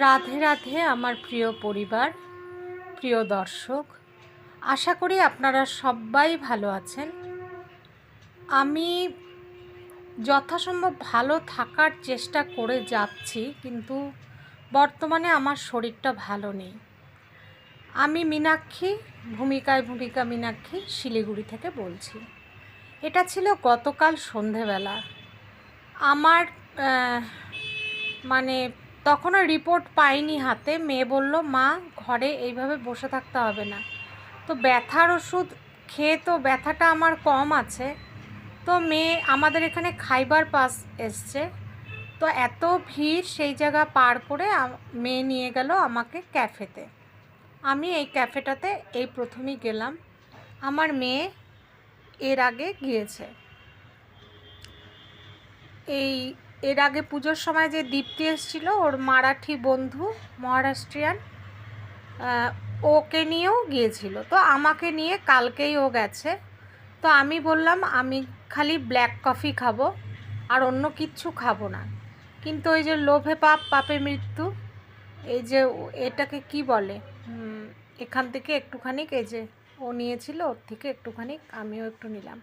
রাধে রাধে আমার প্রিয় পরিবার, প্রিয় দর্শক। আশা করি আপনারা সবাই ভালো আছেন। আমি যথাসম্ভব ভালো থাকার চেষ্টা করে যাচ্ছি, কিন্তু বর্তমানে আমার শরীরটা ভালো নেই। আমি মীনাক্ষী, ভূমিকায় ভূমিকা মীনাক্ষী, শিলিগুড়ি থেকে বলছি। এটা ছিল গতকাল সন্ধেবেলা। আমার মানে তখনও রিপোর্ট পাইনি হাতে। মেয়ে বলল, মা, ঘরে এইভাবে বসে থাকতে হবে না। তো ব্যথার ওষুধ খেয়ে তো ব্যথাটা আমার কম আছে। তো মেয়ে, আমাদের এখানে খাইবার পাস এসছে। তো এত ভিড় সেই জায়গা পার করে মেয়ে নিয়ে গেল আমাকে ক্যাফেতে। আমি এই ক্যাফেটাতে এই প্রথমেই গেলাম। আমার মেয়ে এর আগে গিয়েছে। এই এর আগে পুজোর সময় যে দীপ্তি এসেছিল, ওর মারাঠি বন্ধু, মহারাষ্ট্রিয়ান ওকে নিয়েও গিয়েছিল। তো আমাকে নিয়ে কালকেই ও গেছে। তো আমি বললাম, আমি খালি ব্ল্যাক কফি খাব আর অন্য কিচ্ছু খাব না। কিন্তু ওই যে লোভে পাপ, পাপে মৃত্যু, এই যে এটাকে কি বলে? এখান থেকে একটুখানি এই যে ও নিয়েছিল, ওর থেকে একটুখানি আমিও একটু নিলাম।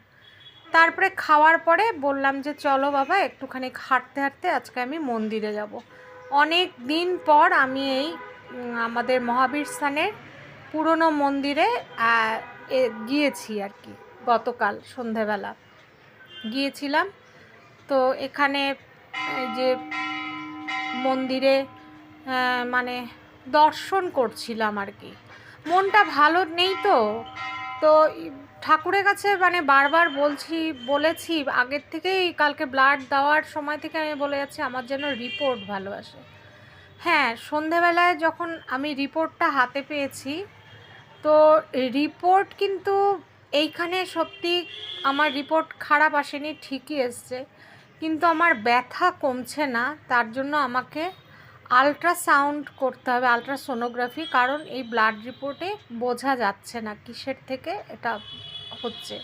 তারপরে খাওয়ার পরে বললাম যে, চলো বাবা, একটুখানি হাঁটতে হাঁটতে আজকে আমি মন্দিরে যাব। অনেক দিন পর আমি এই আমাদের মহাবীর স্থানের পুরনো মন্দিরে গিয়েছি আর কি, গতকাল সন্ধেবেলা। গিয়েছিলাম। তো এখানে যে, মন্দিরে মানে দর্শন করছিলাম আর কি। মনটা ভালো নেই তো। তো ঠাকুরের কাছে মানে বারবার বলছি, বলেছি, আগের থেকেই কালকে ব্লাড দেওয়ার সময় থেকে আমি বলে যাচ্ছি, আমার যেন রিপোর্ট ভালো আসে। হ্যাঁ সন্ধেবেলায় যখন আমি রিপোর্টটা হাতে পেয়েছি, তো রিপোর্ট কিন্তু এইখানে সত্যি আমার রিপোর্ট খারাপ আসেনি, ঠিকই এসছে, কিন্তু আমার ব্যথা কমছে না, তার জন্য আমাকে আলট্রাসাউন্ড করতে হবে আলট্রাসোনোগ্রাফি কারণ এই ব্লাড রিপোর্টে বোঝা যাচ্ছে না কিসের থেকে এটা হচ্ছে।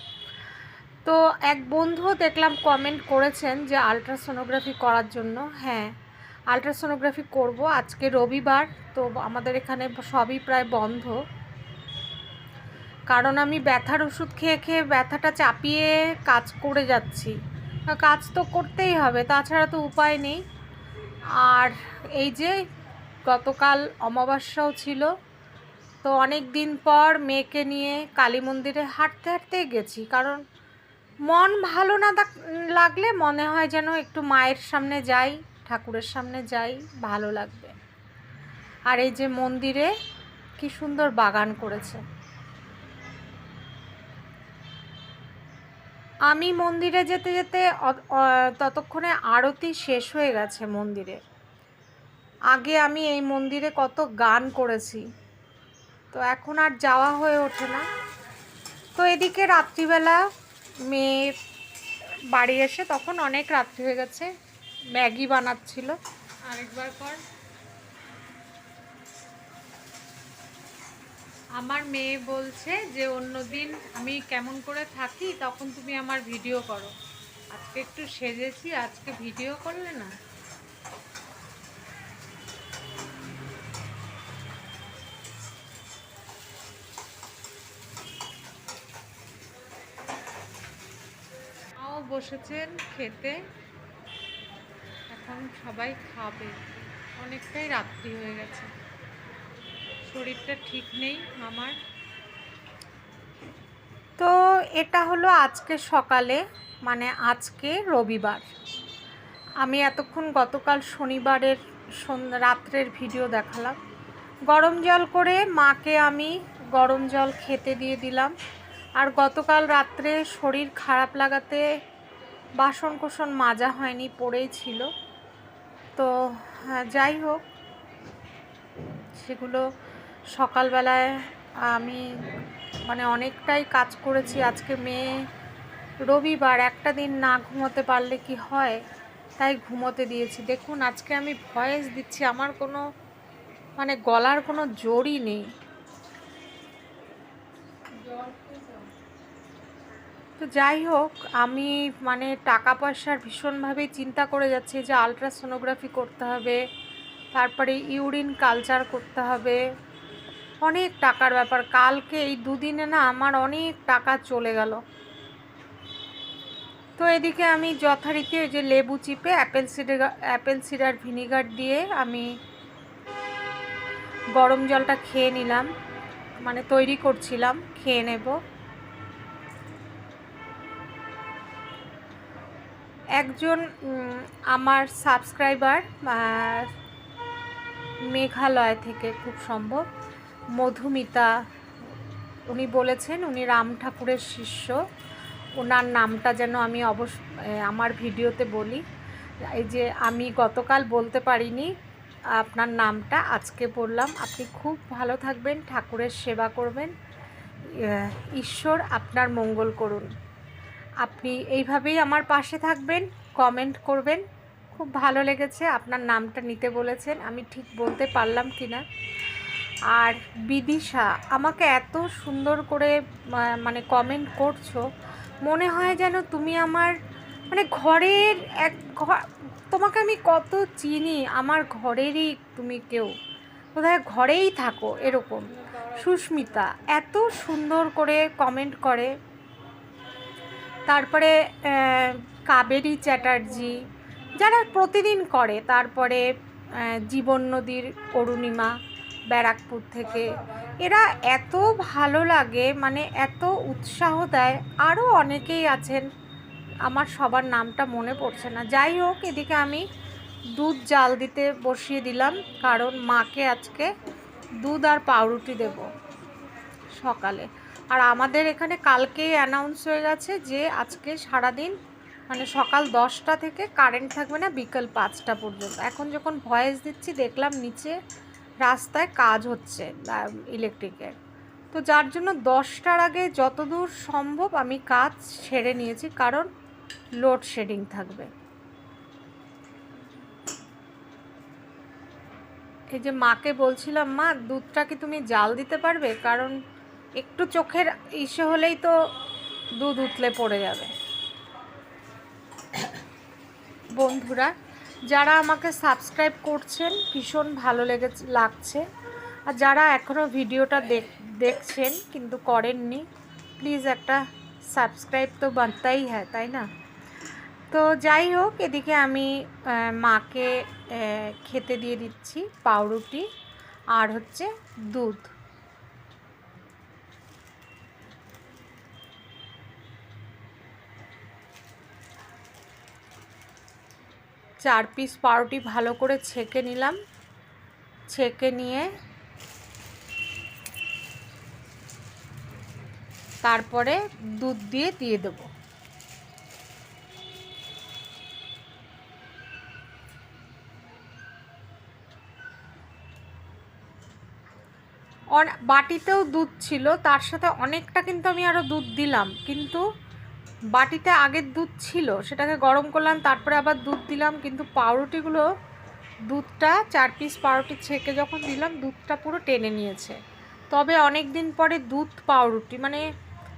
তো এক বন্ধু দেখলাম কমেন্ট করেছেন যে আলট্রাসোনোগ্রাফি করার জন্য। হ্যাঁ আলট্রাসোনোগ্রাফি করব, আজকে রবিবার, তো আমাদের এখানে সবই প্রায় বন্ধ। কারণ আমি ব্যথার ওষুধ খেয়ে খেয়ে ব্যথাটা চাপিয়ে কাজ করে যাচ্ছি। কাজ তো করতেই হবে, তাছাড়া তো উপায় নেই। আর এই যে গতকাল অমাবস্যাও ছিল, তো অনেক দিন পর মেয়েকে নিয়ে কালী মন্দিরে হাঁটতে হাঁটতে গেছি। কারণ মন ভালো না লাগলে মনে হয় যেন একটু মায়ের সামনে যাই, ঠাকুরের সামনে যাই, ভালো লাগবে। আর এই যে মন্দিরে কি সুন্দর বাগান করেছে। আমি মন্দিরে যেতে যেতে ততক্ষণে আরতি শেষ হয়ে গেছে মন্দিরে। আগে আমি এই মন্দিরে কত গান করেছি। তো এখন আর যাওয়া হয়ে ওঠে না। তো এদিকে রাত্রিবেলা মেয়ে বাড়ি এসে তখন অনেক রাত্রি হয়ে গেছে। ম্যাগি বানাচ্ছিল। আরেকবার পর আমার মেয়ে বলছে যে, অন্যদিন আমি কেমন করে থাকি, তখন তুমি আমার ভিডিও করো। আজকে একটু সেজেছি, আজকে ভিডিও করলে না। বসেছেন খেতে। এখন সবাই খাবে। অনেকটাই রাত্রি হয়ে গেছে। শরীরটা ঠিক নেই আমার। তো এটা হলো আজকে সকালে মানে আজকে রবিবার। আমি এতক্ষণ গতকাল শনিবারের রাত্রের ভিডিও দেখালাম। গরম জল করে মাকে আমি গরম জল খেতে দিয়ে দিলাম। আর গতকাল রাত্রে শরীর খারাপ লাগাতে বাসন কোসন মাজা হয়নি পড়েই ছিল। তো হ্যাঁ, যাই হোক সেগুলো সকালবেলায় আমি মানে অনেকটাই কাজ করেছি। আজকে মেয়ে রবিবার একটা দিন না ঘুমোতে পারলে কি হয়, তাই ঘুমোতে দিয়েছি। দেখুন, আজকে আমি ভয়েস দিচ্ছি, আমার কোনো মানে গলার কোনো জোরই নেই। তো যাই হোক, আমি মানে টাকা পয়সার ভীষণভাবেই চিন্তা করে যাচ্ছি যে আলট্রাসোনোগ্রাফি করতে হবে, তারপরে ইউরিন কালচার করতে হবে অনেক টাকার ব্যাপার। কালকে এই দুদিনে না আমার অনেক টাকা চলে গেল। তো এদিকে আমি যথারীতি ওই যে লেবু চিপে apple cider apple cider vinegar দিয়ে আমি গরম জলটা খেয়ে নিলাম। মানে তৈরি করছিলাম, খেয়ে নেব। একজন আমার সাবস্ক্রাইবার মেঘালয় থেকে খুব সম্ভব। মধুমিতা। উনি বলেছেন, উনি রাম ঠাকুরের শিষ্য। ওনার নামটা যেন আমি অবশ্য আমার ভিডিওতে বলি। এই যে আমি গতকাল বলতে পারিনি, আপনার নামটা, আজকে বললাম। আপনি খুব ভালো থাকবেন, ঠাকুরের সেবা করবেন। ঈশ্বর আপনার মঙ্গল করুন। আপনি এইভাবেই আমার পাশে থাকবেন, কমেন্ট করবেন। খুব ভালো লেগেছে, আপনার নামটা নিতে বলেছেন। আমি ঠিক বলতে পারলাম কি না আর বিদিশা, আমাকে এত সুন্দর করে মানে কমেন্ট করছ। মনে হয় যেন তুমি আমার মানে ঘরের এক তোমাকে আমি কত চিনি, আমার ঘরেরই তুমি কেউ। বোধহয় ঘরেই থাকো এরকম। সুস্মিতা, এত সুন্দর করে কমেন্ট করে। তারপরে কাবেরী চ্যাটার্জি, যারা প্রতিদিন করে। তারপরে জীবন নদীর অরুণিমা। ব্যারাকপুর থেকে। এরা এত ভালো লাগে মানে এত উৎসাহ দেয়। আরও অনেকেই আছেন, আমার সবার নামটা মনে পড়ছে না। যাই হোক, এদিকে আমি দুধ জাল দিতে বসিয়ে দিলাম, কারণ মাকে আজকে দুধ আর পাউরুটি দেব সকালে। আর আমাদের এখানে কালকেই অ্যানাউন্স হয়ে গেছে যে আজকে সারাদিন মানে সকাল দশটা থেকে কারেন্ট থাকবে না, বিকেল পাঁচটা পর্যন্ত। এখন যখন ভয়েস দিচ্ছি, দেখলাম নিচে রাস্তায় কাজ হচ্ছে ইলেকট্রিকের তো যার জন্য দশটার আগে যতদূর সম্ভব আমি কাজ সেরে নিয়েছি, কারণ লোডশেডিং থাকবে। এই যে মাকে বলছিলাম, মা, দুধটা কি তুমি জাল দিতে পারবে? কারণ একটু চোখের ইসে হলেই তো দুধ উতলে পড়ে যাবে। বন্ধুরা যারা আমাকে সাবস্ক্রাইব করছেন, ভীষণ ভালো লেগে লাগছে। আর যারা এখনও ভিডিওটা দেখ দেখছেন, কিন্তু করেননি প্লিজ একটা সাবস্ক্রাইব তো বানতাই হ্যাঁ তাই না? তো যাই হোক, এদিকে আমি মাকে খেতে দিয়ে দিচ্ছি পাউরুটি, আর হচ্ছে দুধ। চার পিস পাউরুটি ভালো করে ছেঁকে নিলাম। ছেঁকে নিয়ে তারপরে দুধ দিয়ে দিয়ে দেবো। বাটিতেও দুধ ছিল, তার সাথে অনেকটা কিন্তু আমি আরও দুধ দিলাম, কিন্তু বাটিতে আগের দুধ ছিল, সেটাকে গরম করলাম, তারপরে আবার দুধ দিলাম, কিন্তু পাউরুটিগুলো দুধটা, চার পিস পাউরুটি ছেঁকে যখন দিলাম, দুধটা পুরো টেনে নিয়েছে। তবে অনেক দিন পরে দুধ পাউরুটি মানে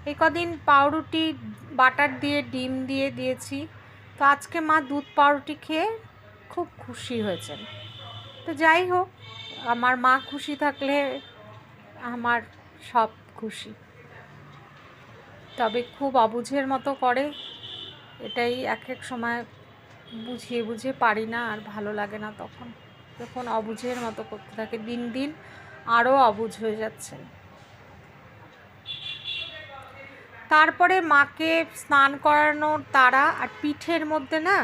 এই কদিন পাউরুটি বাটার দিয়ে, ডিম দিয়ে দিয়েছি, তো আজকে মা দুধ পাউরুটি খেয়ে খুব খুশি হয়েছেন। তো যাই হোক, আমার মা খুশি থাকলে আমার সব খুশি। তবে খুব অবুঝের মতো করে। এটাই এক এক সময় বুঝিয়ে বুঝিয়ে পারি না, আর ভালো লাগে না তখন। যখন অবুঝের মতো করতে থাকে, দিন দিন আরও অবুঝ হয়ে যাচ্ছে। তারপরে মাকে স্নান করানোর তারা আর পিঠের মধ্যে না,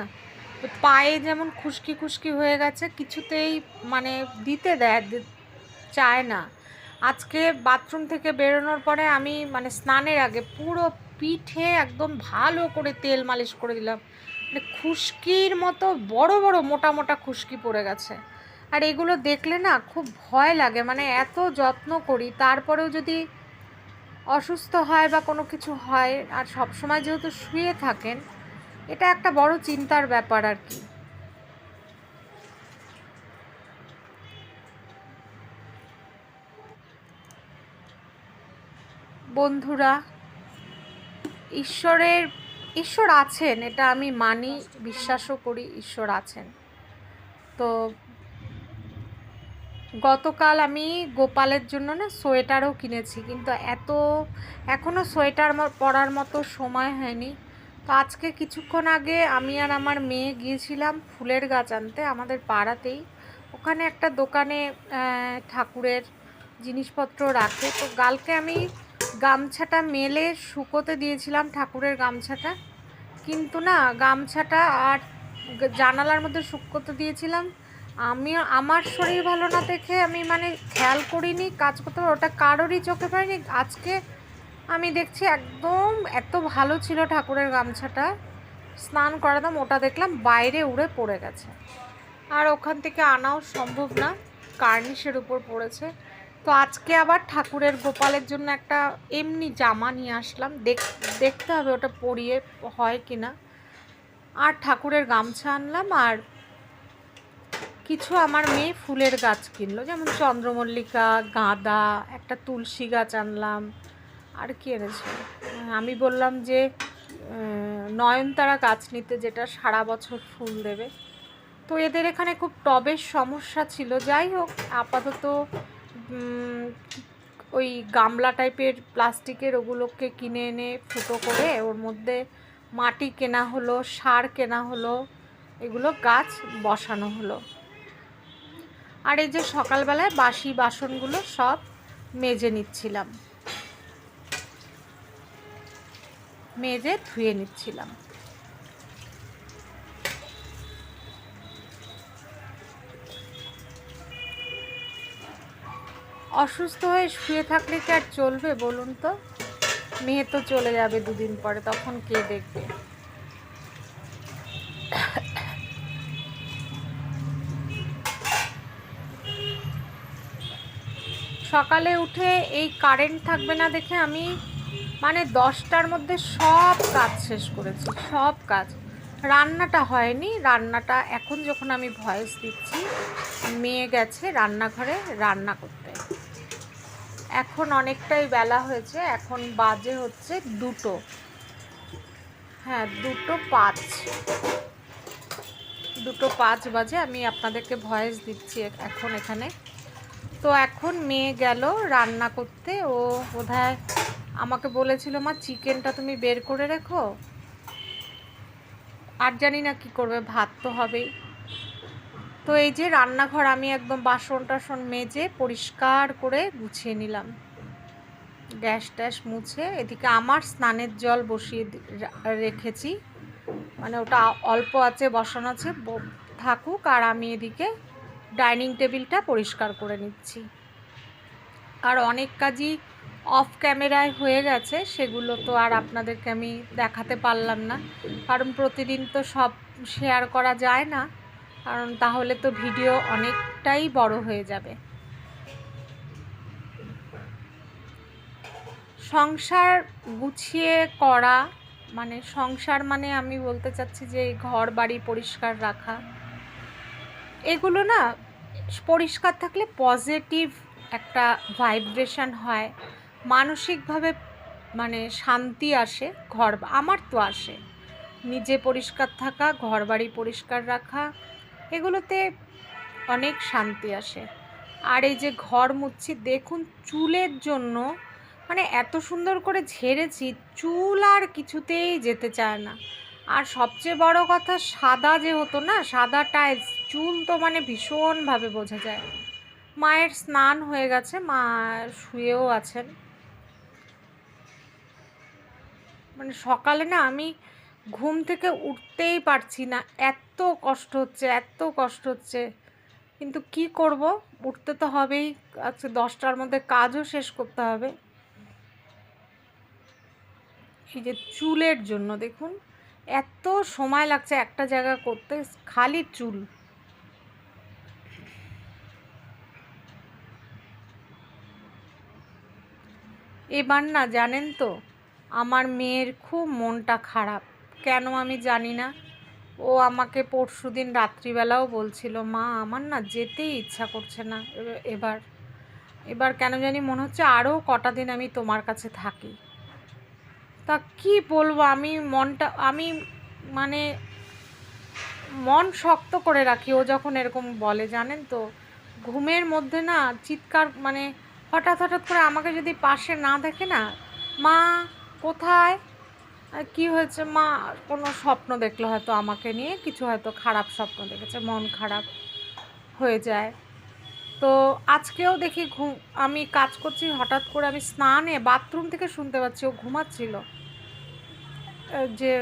পায়ে যেমন খুশকি খুশকি হয়ে গেছে, কিছুতেই মানে দিতে দেয়, চায় না। আজকে বাথরুম থেকে বেরোনোর পরে আমি মানে স্নানের আগে পুরো পিঠে একদম ভালো করে তেল মালিশ করে দিলাম। মানে খুশকির মতো বড় বড় মোটা মোটা খুশকি পড়ে গেছে। আর এগুলো দেখলে না খুব ভয় লাগে মানে এত যত্ন করি, তারপরেও যদি অসুস্থ হয় বা কোনো কিছু হয়, আর সব সময় যেহেতু শুয়ে থাকেন, এটা একটা বড় চিন্তার ব্যাপার আর কি। বন্ধুরা, ঈশ্বরের, ঈশ্বর আছেন, এটা আমি মানি, বিশ্বাসও করি ঈশ্বর আছেন। তো গতকাল আমি গোপালের জন্য না সোয়েটারও কিনেছি, কিন্তু এত এখনও সোয়েটার পরার মতো সময় হয়নি। তো আজকে কিছুক্ষণ আগে আমি আর আমার মেয়ে গিয়েছিলাম ফুলের গাছ আনতে আমাদের পাড়াতেই। ওখানে একটা দোকানে ঠাকুরের জিনিসপত্র রাখে। তো গালকে আমি গামছাটা মেলে শুকোতে দিয়েছিলাম ঠাকুরের গামছাটা। কিন্তু না, গামছাটা আর জানালার মধ্যে শুকোতে দিয়েছিলাম। আমি, আমার শরীর ভালো না দেখে আমি মানে খেয়াল করিনি, কাজ করতে পারি, ওটা কারোরই চোখে পাইনি আজকে আমি দেখছি একদম এত ভালো ছিল ঠাকুরের গামছাটা। স্নান করাতাম ওটা দেখলাম বাইরে উড়ে পড়ে গেছে। আর ওখান থেকে আনাও সম্ভব না, কার্নিশের উপর পড়েছে। তো আজকে আবার ঠাকুরের গোপালের জন্য একটা এমনি জামা নিয়ে আসলাম। দেখ, দেখতে হবে ওটা পরিয়ে হয় কি না আর ঠাকুরের গামছা আনলাম আর কিছু আমার মেয়ে ফুলের গাছ কিনলো। যেমন চন্দ্রমল্লিকা, গাঁদা, একটা তুলসী গাছ আনলাম। আর কি এনেছে? আমি বললাম যে নয়নতারা গাছ নিতে যেটা সারা বছর ফুল দেবে। তো এদের এখানে খুব টবের সমস্যা ছিল। যাই হোক, আপাতত ওই গামলা টাইপের প্লাস্টিকের ওগুলোকে কিনে এনে ফুটো করে ওর মধ্যে মাটি কেনা হলো, সার কেনা হলো, এগুলো গাছ বসানো হলো। আর এই যে সকালবেলায় বাসি বাসনগুলো সব মেজে নিচ্ছিলাম। মেজে ধুয়ে নিচ্ছিলাম। অসুস্থ হয়ে শুয়ে থাকলে কি আর চলবে বলুন তো? মেয়ে তো চলে যাবে দুদিন পরে, তখন কে দেখবে? সকালে উঠে এই কারেন্ট থাকবে না দেখে আমি মানে দশটার মধ্যে সব কাজ শেষ করেছি, সব কাজ। রান্নাটা হয়নি, রান্নাটা এখন যখন আমি ভয়েস দিচ্ছি, মেয়ে গেছে রান্নাঘরে, রান্না করতে। এখন অনেকটাই বেলা হয়েছে, এখন বাজে হচ্ছে দুটো। হ্যাঁ দুটো পাঁচ। দুটো পাঁচ বাজে, আমি আপনাদেরকে ভয়েস দিচ্ছি এখন এখানে। তো এখন মেয়ে গেল রান্না করতে, ও বোধহয় আমাকে বলেছিল, মা, চিকেনটা তুমি বের করে রেখো। আর জানি না কি করবে, ভাত তো হবেই। তো এই যে রান্নাঘর আমি একদম বাসন টাসন মেজে পরিষ্কার করে গুছিয়ে নিলাম। গ্যাস ট্যাস মুছে এদিকে আমার স্নানের জল বসিয়ে রেখেছি। মানে ওটা অল্প আছে, বসানো আছে থাকুক আর আমি এদিকে ডাইনিং টেবিলটা পরিষ্কার করে নিচ্ছি। আর অনেক কাজই অফ ক্যামেরায় হয়ে গেছে, সেগুলো তো আর আপনাদেরকে আমি দেখাতে পারলাম না। কারণ প্রতিদিন তো সব শেয়ার করা যায় না। কারণ তাহলে তো ভিডিও অনেকটাই বড় হয়ে যাবে। সংসার গুছিয়ে করা মানে সংসার মানে আমি বলতে চাচ্ছি যে ঘর, বাড়ি পরিষ্কার রাখা, এগুলো না পরিষ্কার থাকলে পজিটিভ একটা ভাইব্রেশন হয়, মানসিকভাবে মানে শান্তি আসে, ঘর, আমার তো আসে। নিজে পরিষ্কার থাকা, ঘর, বাড়ি পরিষ্কার রাখা এগুলোতে অনেক শান্তি আসে। আর এই যে ঘর মুছছি দেখুন চুলের জন্য মানে এত সুন্দর করে ঝেড়েছি, চুল আর কিছুতেই যেতে চায় না। আর সবচেয়ে বড় কথা, সাদা যে হতো না, সাদা টাইলস, চুল তো মানে ভীষণভাবে বোঝা যায়। মায়ের স্নান হয়ে গেছে, মা শুয়েও আছেন। মানে সকালে না আমি ঘুম থেকে উঠতেই পারছি না। এত কষ্ট হচ্ছে, এত কষ্ট হচ্ছে। কিন্তু কি করব? উঠতে তো হবেই। আজকে দশটার মধ্যে কাজও শেষ করতে হবে। এই যে চুলের জন্য দেখুন, এত সময় লাগছে একটা জায়গা করতে, খালি চুল। এবার না জানেন তো, আমার মেয়ের খুব মনটা খারাপ। কেন আমি জানি না। ও আমাকে পরশু দিন রাত্রিবেলাও বলছিল, মা, আমার না যেতেই ইচ্ছা করছে না। এবার এবার কেন জানি মনে হচ্ছে আরও কটা দিন আমি তোমার কাছে থাকি। তা কি বলব, আমি মনটা, আমি মানে মন শক্ত করে রাখি। ও যখন এরকম বলে, জানেন তো, ঘুমের মধ্যে না চিৎকার মানে হঠাৎ হঠাৎ করে আমাকে যদি পাশে না দেখে না, মা, কোথায়? কি হয়েছে? মা, কোনো স্বপ্ন দেখল হয়তো আমাকে নিয়ে কিছু হয়তো খারাপ স্বপ্ন দেখেছে, মন খারাপ হয়ে যায়। তো আজকেও দেখি ঘুম, আমি কাজ করছি, হঠাৎ করে আমি স্নানে, বাথরুম থেকে শুনতে পাচ্ছি ও ঘুমাচ্ছিল। যে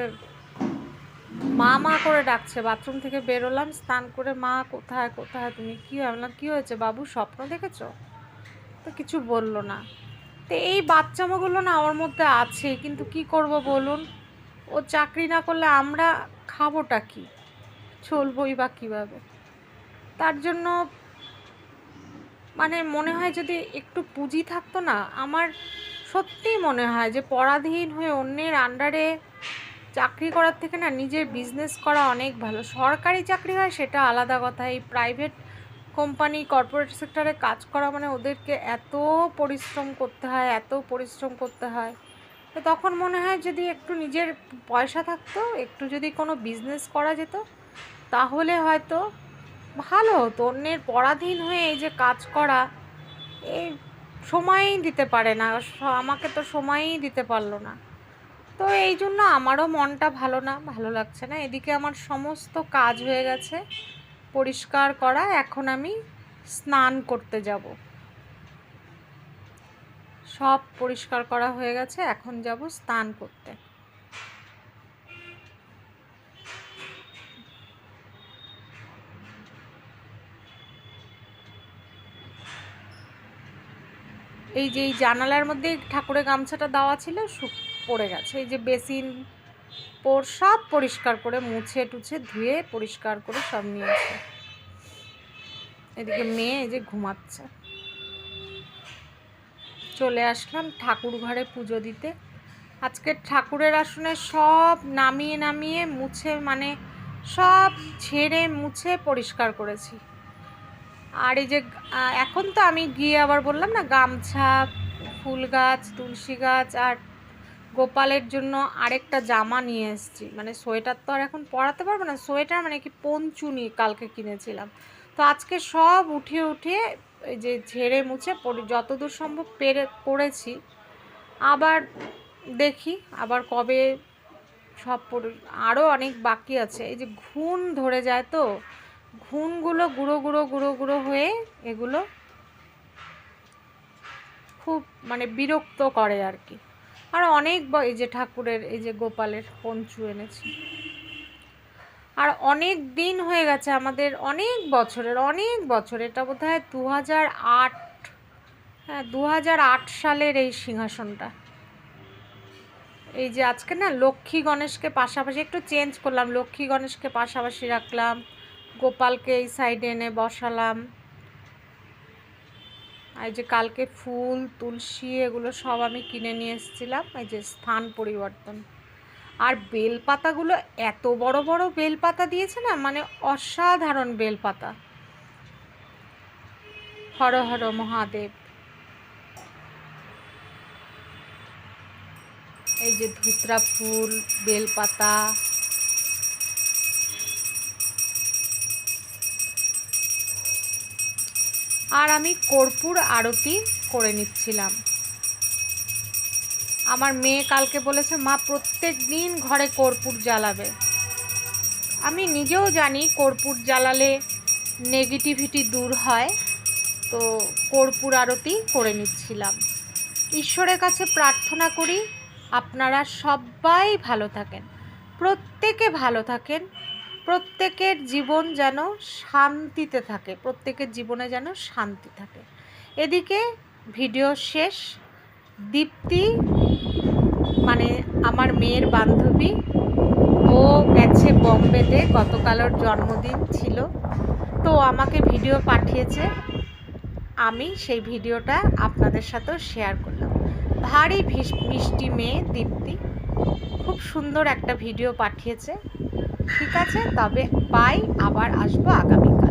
মা মা করে ডাকছে, বাথরুম থেকে বেরোলাম, স্নান করে মা, কোথায় কোথায়, তুমি কী ভাবলাম কী হয়েছে বাবু, স্বপ্ন দেখেছ? তো কিছু বলল না। তো এই বাচ্চামাগুলো না আমার মধ্যে আছে, কিন্তু কি করব বলুন? ও চাকরি না করলে আমরা খাবোটা কি? চলবই বা কীভাবে? তার জন্য মানে মনে হয় যদি একটু পুঁজি থাকতো না, আমার সত্যিই মনে হয় যে পরাধীন হয়ে অন্যের আন্ডারে চাকরি করার থেকে না নিজের বিজনেস করা অনেক ভালো। সরকারি চাকরি হয় সেটা আলাদা কথা, এই প্রাইভেট কোম্পানি কর্পোরেট সেক্টরে কাজ করা মানে ওদেরকে এত পরিশ্রম করতে হয়, এত পরিশ্রম করতে হয়। তো তখন মনে হয় যদি একটু নিজের পয়সা থাকতো, একটু যদি কোনো বিজনেস করা যেত, তাহলে হয়তো ভালো হতো। অন্যের পরাধীন হয়ে এই যে কাজ করা এই সময়ই দিতে পারে না। আমাকে তো সময়ই দিতে পারল না। তো এই জন্য আমারও মনটা ভালো না, ভালো লাগছে না। এদিকে আমার সমস্ত কাজ হয়ে গেছে। পরিষ্কার করা, এখন আমি স্নান করতে যাব। সব পরিষ্কার করা হয়ে গেছে, এখন যাব স্নান করতে। এই যে এই জানালার মধ্যে ঠাকুরের গামছাটা দেওয়া ছিল পড়ে গেছে। এই যে বেসিন পোর সব পরিষ্কার করে মুছে টুছে ধুয়ে পরিষ্কার করে সব নিয়ে নিয়েছে। এদিকে মেয়ে এই যে ঘুমাচ্ছে। চলে আসলাম ঠাকুর ঘরে পুজো দিতে। আজকে ঠাকুরের আসনে সব নামিয়ে নামিয়ে মুছে মানে সব ছেড়ে মুছে পরিষ্কার করেছি। আর এই যে এখন তো আমি গিয়ে আবার বললাম না গামছা, ফুল গাছ, তুলসী গাছ আর গোপালের জন্য আরেকটা জামা নিয়ে এসেছি। মানে সোয়েটার তো আর এখন পরাতে পারব না, সোয়েটার মানে কি পঞ্চুনি কালকে কিনেছিলাম। তো আজকে সব উঠিয়ে উঠিয়ে যে ঝেড়ে মুছে যতদূর সম্ভব পেরে করেছি। আবার দেখি, আবার কবে সব আরও অনেক বাকি আছে। এই যে ঘুণ ধরে যায় তো, ঘুণগুলো গুঁড়ো গুঁড়ো গুঁড়ো গুঁড়ো হয়ে এগুলো খুব মানে বিরক্ত করে আর কি। আর অনেক এই যে ঠাকুরের, এই যে গোপালের পঞ্চু এনেছি। আর অনেক দিন হয়ে গেছে আমাদের, অনেক বছরের, অনেক বছর, এটা বোধ হয় দু হাজার আট হ্যাঁ দু হাজার আট সালের এই সিংহাসনটা। এই যে আজকে না লক্ষ্মী গণেশকে পাশাপাশি, একটু চেঞ্জ করলাম, লক্ষ্মী গণেশকে পাশাপাশি রাখলাম, গোপালকে এই সাইডে এনে বসালাম। আর এই যে কালকে ফুল, তুলসী এগুলো সব আমি কিনে নিয়ে এসেছিলাম। এই যে স্থান পরিবর্তন। আর বেলপাতাগুলো এত বড় বড় বেলপাতা দিয়েছে না মানে অসাধারণ বেলপাতা। হর হর মহাদেব। এই যে ধুতরা ফুল, বেলপাতা। আর আমি কর্পূর আরতি করে নিচ্ছিলাম। আমার মেয়ে কালকে বলেছে, মা, প্রত্যেক দিন ঘরে কর্পূর জ্বালাবে। আমি নিজেও জানি কর্পূর জ্বালালে নেগেটিভিটি দূর হয়, তো কর্পূর আরতি করে নিচ্ছিলাম। ঈশ্বরের কাছে প্রার্থনা করি, আপনারা সবাই ভালো থাকেন। প্রত্যেকে ভালো থাকেন। প্রত্যেকের জীবন যেন শান্তিতে থাকে, প্রত্যেকের জীবনে যেন শান্তি থাকে। এদিকে ভিডিও শেষ, দীপ্তি মানে আমার মেয়ের বান্ধবী, ও গেছে বম্বেতে গতকাল ওর জন্মদিন ছিল। তো আমাকে ভিডিও পাঠিয়েছে, আমি সেই ভিডিওটা আপনাদের সাথেও শেয়ার করলাম। ভারী মিষ্টি মেয়ে দীপ্তি, খুব সুন্দর একটা ভিডিও পাঠিয়েছে। ঠিক আছে তবে বাই আবার আসব আগামীকাল।